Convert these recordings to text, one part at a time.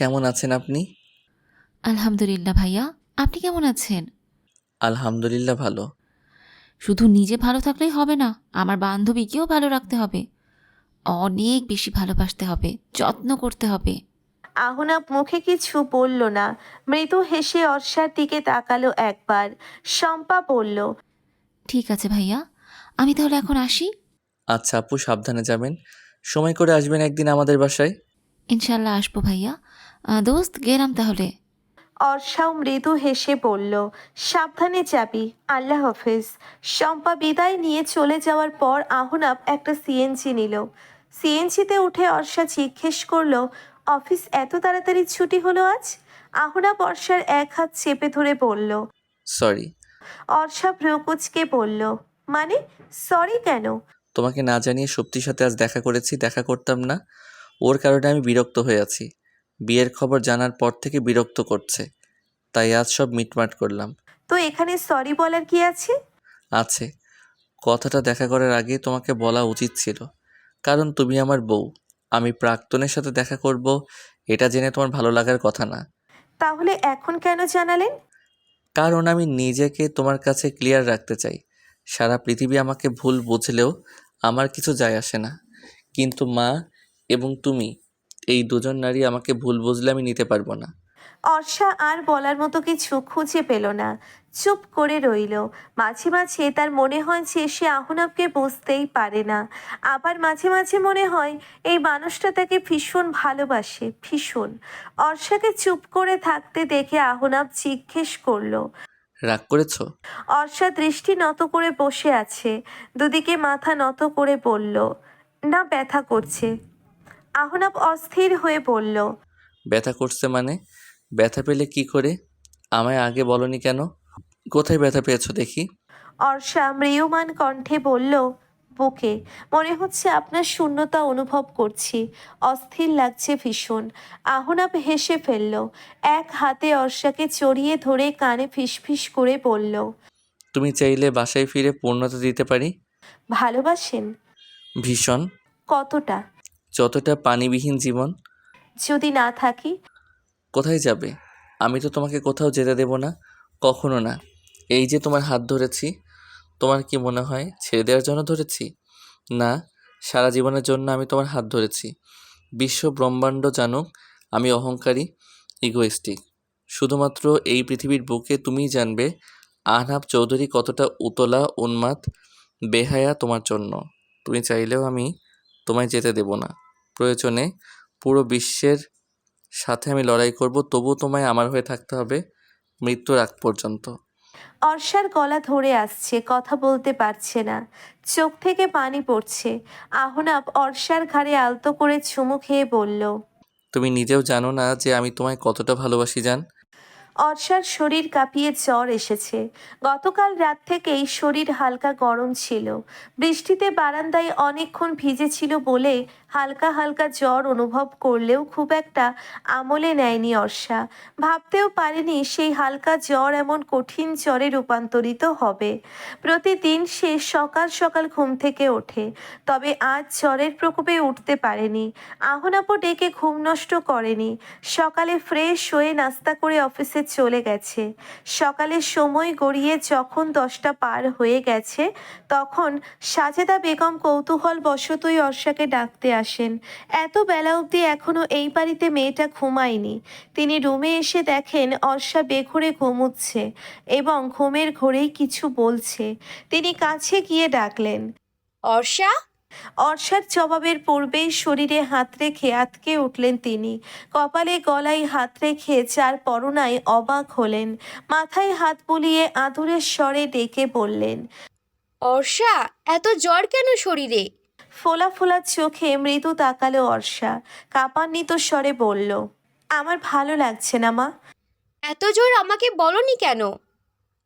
কেমন আছেন আপনি? আলহামদুলিল্লাহ ভাইয়া আপনি কেমন আছেন? আলহামদুলিল্লাহ ভালো। শুধু নিজে ভালো থাকলেই হবে না আমার বান্ধবীকেও ভালো রাখতে হবে। অনেক বেশি ভালোবাসতে হবে যত্ন করতে হবে। আহনাব মুখে কিছু বলল না। মৃদু হেসে অর্ষার দিকে তাকালো একবার। শম্পা বলল ঠিক আছে ভাইয়া আমি তাহলে এখন আসি। আচ্ছা আপু সাবধানে যাবেন। সময় করে আসবেন একদিন আমাদের বাসায়। ইনশাল্লাহ আসব ভাইয়া। আহ, দোস্ত গেলাম তাহলে। অর্ষাও মৃদু হেসে বলল সাবধানে যাবি আল্লাহ হাফেজ। শম্পা বিদায় নিয়ে চলে যাওয়ার পর আহনাব একটা সিএনজি নিল। সিএনজিতে উঠে অর্ষা জিজ্ঞেস করল অফিস এত তাড়াতাড়ি ছুটি হলো আজ? আহনাব অর্ষার এক হাত চেপে ধরে বলল সরি অর্ষা ভ্রুকুচকে বলল মানে সরি কেন? তোমাকে না জানিয়ে সত্যির সাথে আজ দেখা করেছি দেখা করতাম না। ওর কারণে আমি বিরক্ত হয়ে আছি। বিয়ের খবর জানার পর থেকে বিরক্ত করছে। তাই আজ সব মিটমাট করলাম। তো এখানে সরি বলার কি আছে? আছে। কথাটা দেখা করার আগে তোমাকে বলা উচিত ছিল। কারণ তুমি আমার বউ। আমি প্রাক্তনের সাথে দেখা করব এটা জেনে তোমার ভালো লাগার কথা না। তাহলে এখন কেন জানালেন? কারণ আমি নিজেকে তোমার কাছে ক্লিয়ার রাখতে চাই। সারা পৃথিবী আমাকে ভুল বুঝলেও আমার কিছু যায় আসে না। কিন্তু মা এবং তুমি এই দুজন নারী আমাকে ভুল বুঝলে আমি নিতে পারব না। অর্ষা আর বলার মতো কিছু খুঁজে পেল না। চুপ করে রইল। মাঝে মাঝে তার মনে হয় যে সে আহনাবকে বুঝতেই পারে না। আবার মাঝে মাঝে মনে হয় এই মানুষটা তাকে ভীষণ ভালোবাসে ভীষণ। অর্ষাকে চুপ করে থাকতে দেখে আহনাব জিজ্ঞেস করল রাগ করেছ? অর্ষা দৃষ্টি নত করে বসে আছে। দুদিকে মাথা নত করে বলল না ব্যথা করছে। আহনাব অস্থির হয়ে বলল ব্যথা করছে মানে? ব্যথা পেলে কি করে? আমায় আগে বলনি কেন? কোথায় ব্যথা পেয়েছ দেখি? অর্ষা মৃয়মান কণ্ঠে বলল বুকে মনে হচ্ছে আপনার শূন্যতা অনুভব করছি। অস্থির লাগছে ভীষণ। আহনাব হেসে ফেলল এক হাতে অর্ষাকে চড়িয়ে ধরে কানে ফিসফিস করে বলল তুমি চাইলে বাসায় ফিরে পূর্ণতা দিতে পারি? ভালোবাসেন? ভীষণ। কতটা? যতটা পানিবিহীন জীবন। যদি না থাকি? কোথায় যাবে? আমি তো তোমাকে কোথাও যেতে দেব না কখনো না। এই যে তোমার হাত ধরেছি তোমার কি মনে হয় ছেড়ে দেওয়ার জন্য ধরেছি? না সারা জীবনের জন্য আমি তোমার হাত ধরেছি। বিশ্ব ব্রহ্মাণ্ড জানুক আমি অহংকারী ইগোয়েস্টিক শুধুমাত্র এই পৃথিবীর বুকে তুমিই জানবে আহনাব চৌধুরী কতটা উতলা উন্মাদ বেহায়া তোমার জন্য। তুমি চাইলেও আমি তোমায় যেতে দেব না। প্রয়োজনে পুরো বিশ্বের সাথে আমি লড়াই করব তবু তোমায় আমার হয়ে থাকতে হবে মৃত্যুর আগ পর্যন্ত। অর্ষার গলা ধরে আসছে কথা বলতে পারছে না। চোখ থেকে পানি পড়ছে। আহনাব অর্ষার ঘাড়ে আলতো করে চুমু খেয়ে বলল তুমি নিজেও জানো না যে আমি তোমায় কতটা ভালোবাসি জান? অর্ষার শরীর কাঁপিয়ে জ্বর এসেছে। গতকাল রাত থেকেই শরীর হালকা গরম ছিল। বৃষ্টিতে বারান্দায় অনেকক্ষণ ভিজেছিল বলে হালকা হালকা জ্বর অনুভব করলেও খুব একটা আমলে নেয়নি অর্ষা। ভাবতেও পারেনি সেই হালকা জ্বর এমন কঠিন জ্বরে রূপান্তরিত হবে। প্রতিদিন সে সকাল সকাল ঘুম থেকে ওঠে, তবে আজ জ্বরের প্রকোপে উঠতে পারেনি। আহনাপো ডেকে ঘুম নষ্ট করেনি। সকালে ফ্রেশ হয়ে নাস্তা করে অফিসে চলে গেছে। সকালের সময় গড়িয়ে যখন দশটা পার হয়ে গেছে, তখন সাজেদা বেগম কৌতূহল বশতই অর্ষাকে ডাকতে আসেন। এত বেলা অবধি এখনও এই বাড়িতে মেয়েটা ঘুমায়নি। তিনি রুমে এসে দেখেন অর্ষা বেঘরে ঘুমুচ্ছে এবং ঘুমের ঘোরেই কিছু বলছে। তিনি কাছে গিয়ে ডাকলেন, অর্ষা? অর্ষার জবাবের পূর্বেই শরীরে হাত রেখে আতকে উঠলেন তিনি। কপালে গলায় হাত রেখে চার পরনায় অবাক হলেন। মাথায় হাত বুলিয়ে আদুরের স্বরে ডেকে বললেন অর্ষা এত জ্বর কেন শরীরে? ফোলা ফোলা চোখে মৃদু তাকালো অর্ষা। কাপান্বিত স্বরে বলল আমার ভালো লাগছে না মা। এত জ্বর আমাকে বলনি কেন?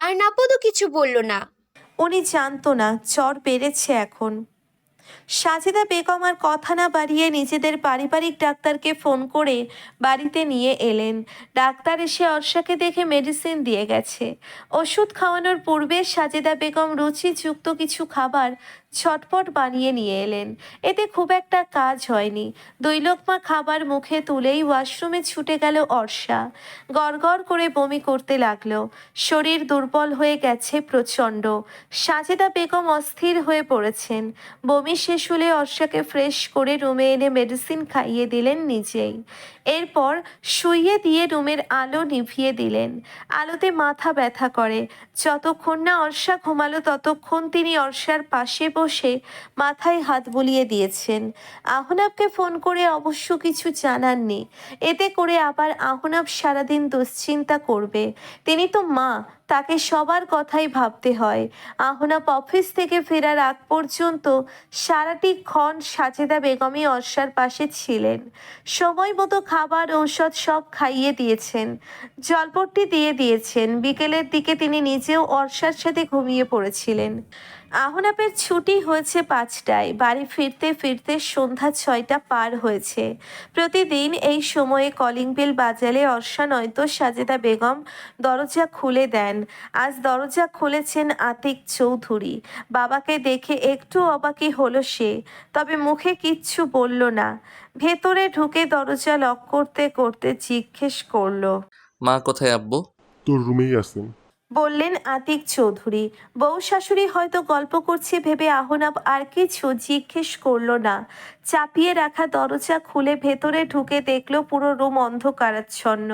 আর নাপদও কিছু বলল না। উনি জানতো না জ্বর বেড়েছে এখন। সাজেদা বেগম আর কথা না বাড়িয়ে নিজেদের পারিবারিক ডাক্তারকে ফোন করে বাড়িতে নিয়ে এলেন। ডাক্তার এসে অর্ষাকে দেখে মেডিসিন দিয়ে গেছে। ওষুধ খাওয়ানোর পূর্বে সাজিদা বেগম রুচিযুক্ত কিছু খাবার ছটপট বানিয়ে নিয়ে এলেন। এতে খুব একটা কাজ হয়নি। দুই লোকমা খাবার মুখে তুলেই ওয়াশরুমে ছুটে গেল অর্ষা। গড়গড় করে বমি করতে লাগল। শরীর দুর্বল হয়ে গেছে প্রচণ্ড। সাজেদা বেগম অস্থির হয়ে পড়েছেন। বমি শেষ হলে অর্ষাকে ফ্রেশ করে রুমে এনে মেডিসিন খাইয়ে দিলেন নিজেই। এরপর শুইয়ে দিয়ে রুমের আলো নিভিয়ে দিলেন। আলোতে মাথা ব্যথা করে। যতক্ষণ না অর্ষা ঘুমালো ততক্ষণ তিনি অর্ষার পাশে বসে মাথায় হাত বুলিয়ে দিয়েছেন। আহনাবকে ফোন করে অবশ্য কিছু জানাননি। এতে করে আবার আহনাব সারাদিন দুশ্চিন্তা করবে। তিনি তো মা তাকে সবার কথাই ভাবতে হয়। আহনা অফিস থেকে ফেরার আগ পর্যন্ত সারাটি ক্ষণ সাজেদা বেগমই অর্ষার পাশে ছিলেন। সময় মতো খাবার, ঔষধ সব খাইয়ে দিয়েছেন। জলপট্টি দিয়ে দিয়েছেন। বিকেলের দিকে তিনি নিজেও অর্ষার সাথে ঘুমিয়ে পড়েছিলেন। আহনাপের ছুটি হয়েছে পাঁচটায়। বাড়ি ফিরতে ফিরতে সন্ধ্যা ছয়টা পার হয়েছে। প্রতিদিন এই সময়ে কলিং বেল বাজালে অর্ষা নয়তো সাজেদা বেগম দরজা খুলে দেন। আজ দরজা খুলেছেন আতিক চৌধুরী। বাবাকে দেখে একটু অবাকি হলো সে তবে মুখে কিচ্ছু বলল না। ভেতরে ঢুকে দরজা লক করতে করতে জিজ্ঞেস করল মা কোথায় আব্বু? তোর রুমেই আছেন। বললেন আতিক চৌধুরী, বউ শাশুড়ি হয়তো গল্প করছে ভেবে আহনাব আর কিছু জিজ্ঞেস করল না। চাপিয়ে রাখা দরজা খুলে ভেতরে ঢুকে দেখল পুরো রুম অন্ধকারাচ্ছন্ন।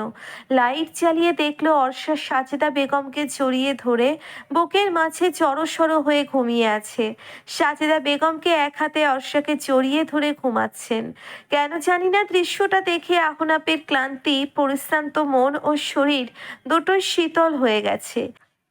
লাইট জ্বালিয়ে দেখল অর্ষা সাজেদা বেগমকে জড়িয়ে ধরে বুকের মাঝে জড়সড় হয়ে ঘুমিয়ে আছে। সাজেদা বেগমকে এক হাতে অর্ষাকে জড়িয়ে ধরে ঘুমাচ্ছেন। কেন জানি না দৃশ্যটা দেখে আহনাপের ক্লান্তি, পরিশ্রান্ত মন ও শরীর দুটোই শীতল হয়ে গেছে।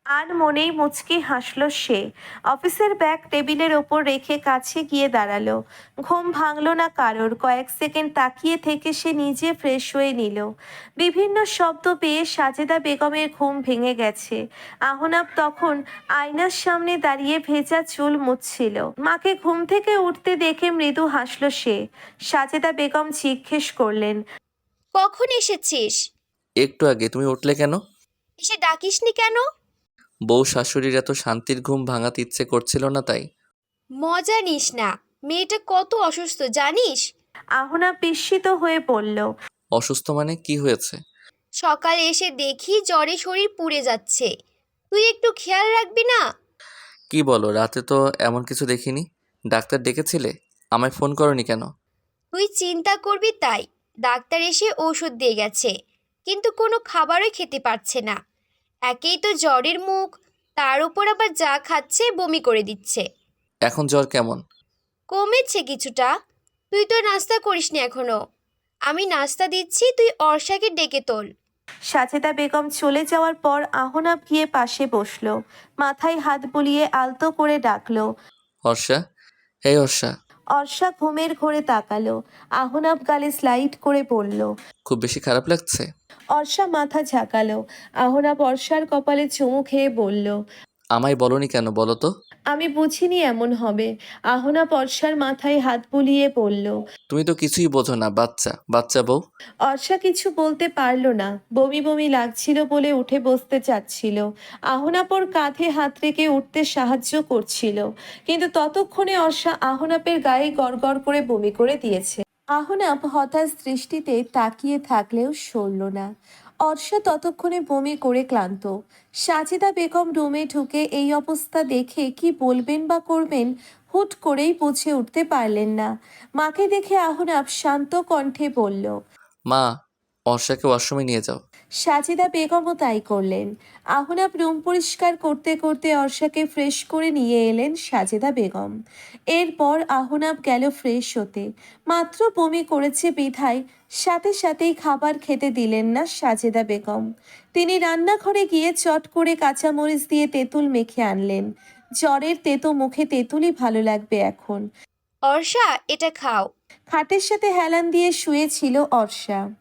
আর মনেই মুচকি হাসলো সে। অফিসের ব্যাগ টেবিলের ওপর রেখে কাছে গিয়ে দাঁড়াল। ঘুম ভাঙল না কারোর। কয়েক সেকেন্ড তাকিয়ে থেকে সে নিজে ফ্রেশ হয়ে নিল। বিভিন্ন শব্দ পেয়ে সাজেদা বেগমের ঘুম ভেঙে গেছে। আহনাব তখন আয়নার সামনে দাঁড়িয়ে ভেজা চুল মুছছিল। মাকে ঘুম থেকে উঠতে দেখে মৃদু হাসলো সে। সাজেদা বেগম জিজ্ঞেস করলেন কখন এসেছিস? একটু আগে। তুমি উঠলে কেন? এসে ডাকিসনি কেন? বউ শাশুড়ির এত শান্তির ঘুম ভাঙাতে ইচ্ছে করছিল না তাই। মজা নিস না মেয়েটা কত অসুস্থ জানিস? আহনা বিস্মিত হয়ে পড়ল অসুস্থ মানে কি হয়েছে? সকালে এসে দেখি জ্বরে শরীর পুড়ে যাচ্ছে। তুই একটু খেয়াল রাখবি না? কি বলো রাতে তো এমন কিছু দেখিনি। ডাক্তার ডেকেছিলে? আমায় ফোন করনি কেন? তুই চিন্তা করবি তাই। ডাক্তার এসে ঔষধ দিয়ে গেছে কিন্তু কোনো খাবারই খেতে পারছে না। একেই তো জ্বরের মুখ। তার উপর আবার যা খাচ্ছে বমি করে দিচ্ছে। এখন জ্বর কেমন? কমেছে কিছুটা। তুই তো নাস্তা করিসনি এখনও। আমি নাস্তা দিচ্ছি তুই অর্ষাকে ডেকে তোল। সাজেদা বেগম চলে যাওয়ার পর আহনাব গিয়ে পাশে বসল। মাথায় হাত বুলিয়ে আলতো করে ডাকলো। হর্ষা এই হর্ষা অর্ষা ঘুমের ঘোরে তাকালো। আহনাব গালে স্লাইড করে পড়ল খুব বেশি খারাপ লাগছে? অর্ষা মাথা ঝাঁকালো। আহনাব অর্ষার কপালে চুমু খেয়ে বলল আমায় বলনি কেন বলো তো? আমি বুঝিনি এমন হবে। আহনাব অর্ষার মাথায় হাত বুলিয়ে পড়ল তুমি তো কিছুই বোঝো না বাচ্চা বাচ্চা বউ। অর্ষা কিছু বলতে পারল না বমি বমি লাগছিল বলে উঠে বসতে চাচ্ছিল। আহনাপর কাঁধে হাত রেখে উঠতে সাহায্য করছিল কিন্তু ততক্ষণে অর্ষা আহনাপের গায়ে গড়গড় করে বমি করে দিয়েছে। আহনাপ হতাশ সৃষ্টিতে তাকিয়ে থাকলেও সরল না। অর্ষা ততক্ষণে বমি করে ক্লান্ত। সাজিদা বেগম রুমে ঢুকে এই অবস্থা দেখে কি বলবেন বা করবেন হুট করেই বুঝে উঠতে পারলেন না। মাকে দেখে আহনাব শান্ত কণ্ঠে বলল, মা, অর্ষাকে ওয়াশরুমে নিয়ে যাও। সাজিদা বেগমও তাই করলেন। আহনাব রুম পরিষ্কার করতে করতে অর্ষাকে ফ্রেশ করে নিয়ে এলেন সাজেদা বেগম। এরপর আহনাব গেল ফ্রেশ হতে। মাত্র বমি করেছে বিধায় সাথে সাথেই খাবার খেতে দিলেন না সাজেদা বেগম। তিনি রান্নাঘরে গিয়ে চট করে কাঁচামরিচ দিয়ে তেঁতুল মেখে আনলেন। জ্বরের তেতো মুখে তেঁতুলই ভালো লাগবে এখন। অর্ষা এটা খাও। খাটের সাথে হেলান দিয়ে শুয়েছিল অর্ষা।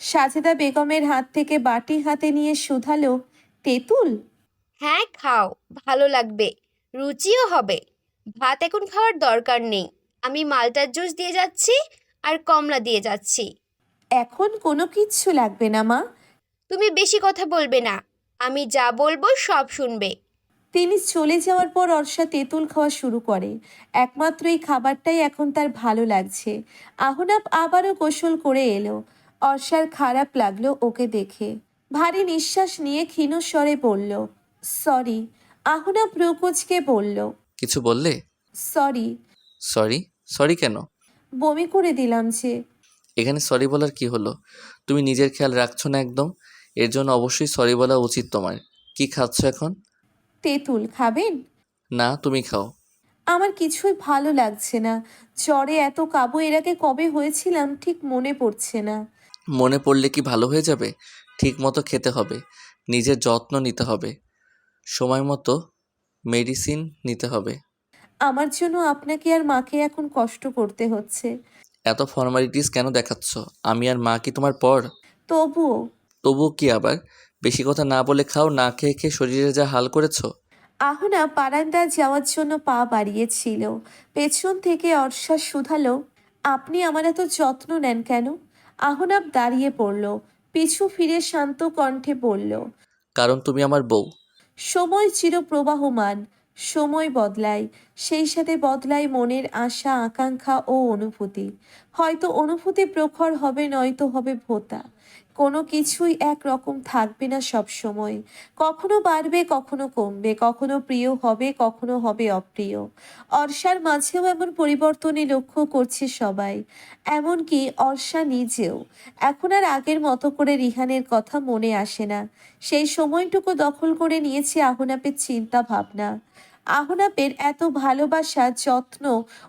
সাজেদা বেগমের হাত থেকে বাটি হাতে নিয়ে শুধালো তেঁতুল? হ্যাঁ খাও ভালো লাগবে রুচিও হবে। ভাত এখন খাওয়ার দরকার নেই। আমি মালটার জুস দিয়ে যাচ্ছি আর কমলা দিয়ে যাচ্ছি। এখন কোনো কিচ্ছু লাগবে না মা। তুমি বেশি কথা বলবে না আমি যা বলব সব শুনবে। তিনি চলে যাওয়ার পর অর্ষা তেঁতুল খাওয়া শুরু করে। একমাত্র এই খাবারটাই এখন তার ভালো লাগছে। আহনাব আবারও গোসল করে এলো। অর্ষার খারাপ লাগল ওকে দেখে। ভারী নিঃশ্বাস নিয়ে ক্ষীণ স্বরে বলল সরি। আহনাব রুকুজকে বলল কিছু বললে? সরি। সরি? সরি কেন? বমি করে দিলাম যে। এখানে সরি বলার কি হলো? তুমি নিজের খেয়াল রাখছো না একদম? এর জন্য অবশ্যই সরি বলা উচিত তোমার। কি খাচ্ছ এখন? তেঁতুল খাবেন? না তুমি খাও। আমার কিছুই ভালো লাগছে না। জ্বরে এত কাবু এর আগে কবে হয়েছিলাম ঠিক মনে পড়ছে না। মনে পড়লে কি ভালো হয়ে যাবে? ঠিক মতো খেতে হবে। নিজের যত্ন নিতে হবে। সময় মতো মেডিসিন নিতে হবে। আমার জন্য আপনাকে আর মাকে এখন কষ্ট করতে হচ্ছে। এত ফর্মালিটিস কেন দেখাচ্ছ? আমি আর মা কি তোমার পর? তবুও। তবুও কি আবার? বেশি কথা না বলে খাও না খেয়ে খেয়ে শরীরে যা হাল করেছ। আহনা বারান্দায় যাওয়ার জন্য পা বাড়িয়েছিল। পেছন থেকে অর্ষা শুধালো আপনি আমার এত যত্ন নেন কেন? আহনাব দাঁড়িয়ে পড়ল পিছু ফিরে শান্ত কণ্ঠে পড়ল কারণ তুমি আমার বউ। সময় চিরপ্রবাহমান সময় বদলায় সেই সাথে বদলায় মনের আশা আকাঙ্ক্ষা ও অনুভূতি। হয়তো অনুভূতি প্রখর হবে নয়তো হবে ভোতা। কোনো কিছুই একরকম থাকবে না সব সময়। কখনো বাড়বে, কখনো কমবে, কখনো প্রিয় হবে, কখনো হবে অপ্রিয়। অর্ষার মাঝেও এমন পরিবর্তনই লক্ষ্য করছে সবাই। এমনকি অর্ষা নিজেও। এখন আর আগের মতো করে রিহানের কথা মনে আসে না। সেই সময়টুকু দখল করে নিয়েছে আহনাপের চিন্তা ভাবনা। আহনাপের এত ভালোবাসা, যত্ন,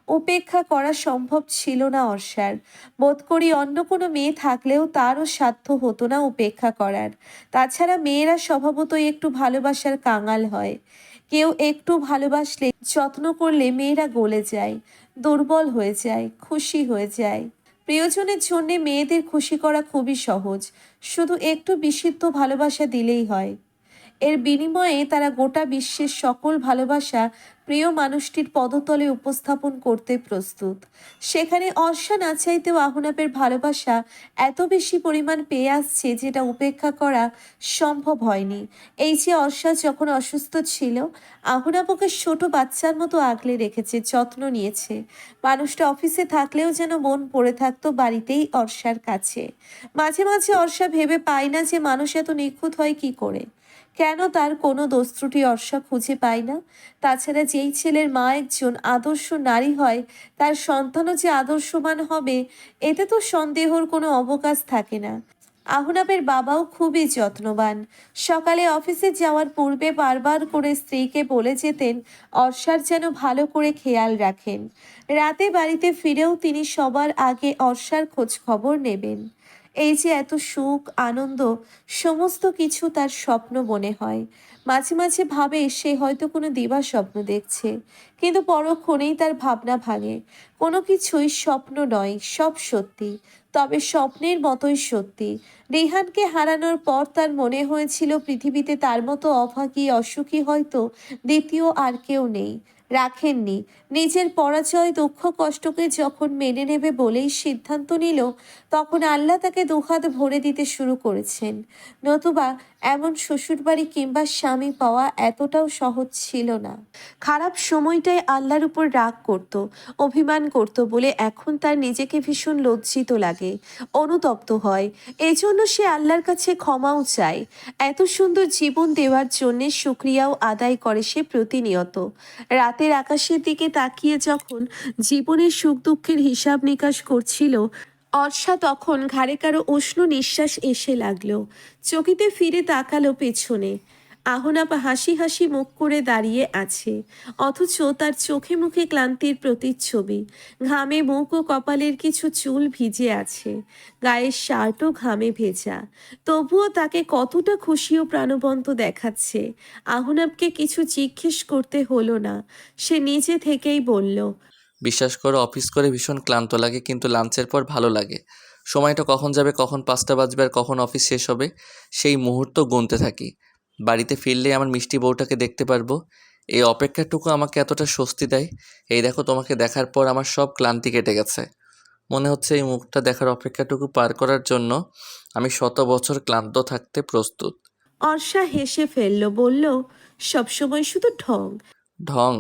উপেক্ষা করা সম্ভব ছিল না অর্ষার। বোধ করি অন্য কোনো মেয়ে থাকলেও তারও সাধ্য হতো না উপেক্ষা করার। তাছাড়া মেয়েরা স্বভাবতই একটু ভালোবাসার কাঙাল হয়। কেউ একটু ভালোবাসলে যত্ন করলে মেয়েরা গলে যায়, দুর্বল হয়ে যায়, খুশি হয়ে যায়। প্রিয়জনের জন্যে মেয়েদের খুশি করা খুবই সহজ। শুধু একটু বিশুদ্ধ ভালোবাসা দিলেই হয়। এর বিনিময়ে তারা গোটা বিশ্বের সকল ভালোবাসা প্রিয় মানুষটির পদতলে উপস্থাপন করতে প্রস্তুত। সেখানে অর্ষা না চাইতেও আহনাপের ভালোবাসা এত বেশি পরিমাণ পেয়ে আসছে যেটা উপেক্ষা করা সম্ভব হয়নি। এই যে অর্ষা যখন অসুস্থ ছিল, আহনাপ ওকে ছোট বাচ্চার মতো আগলে রেখেছে, যত্ন নিয়েছে। মানুষটা অফিসে থাকলেও যেন মন পড়ে থাকতো বাড়িতেই অর্ষার কাছে। মাঝে মাঝে অর্ষা ভেবে পায় না যে মানুষ এত নিখুঁত হয় কি করে। কেন তার কোনো দোষ ত্রুটি অর্ষা খুঁজে পায় না? তাছাড়া যেই ছেলের মা একজন আদর্শ নারী হয়, তার সন্তানও যে আদর্শবান হবে, এতে তো সন্দেহর কোনো অবকাশ থাকে না। আহনাবের বাবাও খুবই যত্নবান। সকালে অফিসে যাওয়ার পূর্বে বারবার করে স্ত্রীকে বলে যেতেন অর্ষার যেন ভালো করে খেয়াল রাখেন। রাতে বাড়িতে ফিরেও তিনি সবার আগে অর্ষার খোঁজ খবর নেবেন। এই যে এত সুখ, আনন্দ, সমস্ত কিছু তার স্বপ্ন মনে হয়। মাঝে মাঝে ভাবে সে হয়তো কোনো দিবা স্বপ্ন দেখছে, কিন্তু পরক্ষণেই তার ভাবনা ভাঙে। কোনো কিছুই স্বপ্ন নয়, সব সত্যি। তবে স্বপ্নের মতোই সত্যি। রেহানকে হারানোর পর তার মনে হয়েছিল পৃথিবীতে তার মতো অভাগী, অসুখী হয়তো দ্বিতীয় আর কেউ নেই। রাখেননি। নিজের পরাজয়, দুঃখ, কষ্টকে যখন মেনে নেবে বলেই সিদ্ধান্ত নিল, তখন আল্লাহ তাকে দুহাত ভরে দিতে শুরু করেছেন। নতুবা এমন শ্বশুরবাড়ি কিংবা স্বামী পাওয়া এতটাও সহজ ছিল না। খারাপ সময়টায় আল্লাহর উপর রাগ করত, অভিমান করত বলে এখন তার নিজেকে ভীষণ লজ্জিত লাগে, অনুতপ্ত হয়। এজন্য সে আল্লাহর কাছে ক্ষমাও চায়। এত সুন্দর জীবন দেওয়ার জন্যে সুক্রিয়াও আদায় করে সে প্রতিনিয়ত। রাতের আকাশের দিকে তাকিয়ে যখন জীবনের সুখ দুঃখের হিসাব নিকাশ করছিল অর্ষা তখন ঘাড়ে কারও উষ্ণ নিঃশ্বাস এসে লাগল। চকিতে ফিরে তাকালো পেছনে। আহনাপ হাসি হাসি মুখ করে দাঁড়িয়ে আছে। অথচ তার চোখে মুখে ক্লান্তির প্রতিচ্ছবি। ঘামে মুখ ও কপালের কিছু চুল ভিজে আছে। গায়ের শার্টও ঘামে ভেজা। তবুও তাকে কতটা খুশি ও প্রাণবন্ত দেখাচ্ছে। আহনাবকে কিছু জিজ্ঞেস করতে হলো না। সে নিজে থেকেই বলল বিশ্বাস করো অফিস করে ভীষণ ক্লান্ত লাগে কিন্তু লাঞ্চের পর ভালো লাগে। সময়টা কখন যাবে কখন পাঁচটা বাজবে আর কখন অফিস শেষ হবে সেই মুহূর্ত গুনতে থাকি। বাড়িতে ফিরলে আমার মিষ্টি বউটাকে দেখতে পারব। এই অপেক্ষাটুকু আমাকে এতটা স্বস্তি দেয়। এই দেখো তোমাকে দেখার পর আমার সব ক্লান্তি কেটে গেছে। মনে হচ্ছে এই মুখটা দেখার অপেক্ষাটুকু পার করার জন্য আমি শত বছর ক্লান্ত থাকতে প্রস্তুত। অর্ষা হেসে ফেলল বলল সবসময় শুধু ঢং। ঢং?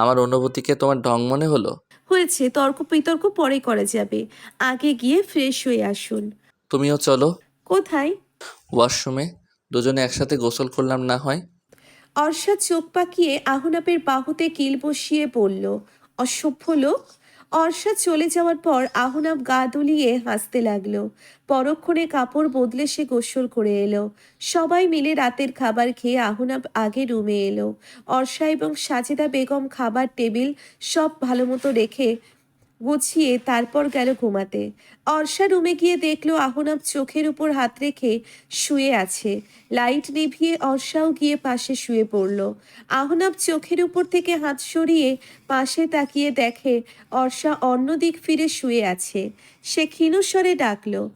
আমার অনুভূতিকে তোমার ঢং মনে হলো? হয়েছে তর্ক বিতর্ক পরে করা যাবে। আগে গিয়ে ফ্রেশ হয়ে আসুন। তুমিও চলো। কোথায়? ওয়াশরুমে। দুজনে একসাথে গোসল করলাম না হয়? অর্ষা চোখ পাকিয়ে আহনাপের বাহুতে কিল বসিয়ে বলল অসভ্য লোক। অর্ষা চলে যাওয়ার পর আহনাব গা দুলিয়ে হাসতে লাগল। পরক্ষণে কাপড় বদলে সে গোসল করে এলো। সবাই মিলে রাতের খাবার খেয়ে আহনাব আগে রুমে এলো। অর্ষা এবং সাজেদা বেগম খাবার টেবিল সব ভালো মতো রেখে গুছিয়ে তারপর গেল ঘুমাতে। অর্ষা রুমে গিয়ে দেখল আহনাব চোখের উপর হাত রেখে শুয়ে আছে। লাইট নিভিয়ে অর্ষাও গিয়ে পাশে শুয়ে পড়ল। আহনাব চোখের উপর থেকে হাত সরিয়ে পাশে তাকিয়ে দেখে অর্ষা অন্য দিক ফিরে শুয়ে আছে। সে ক্ষীণস্বরে ডাকলো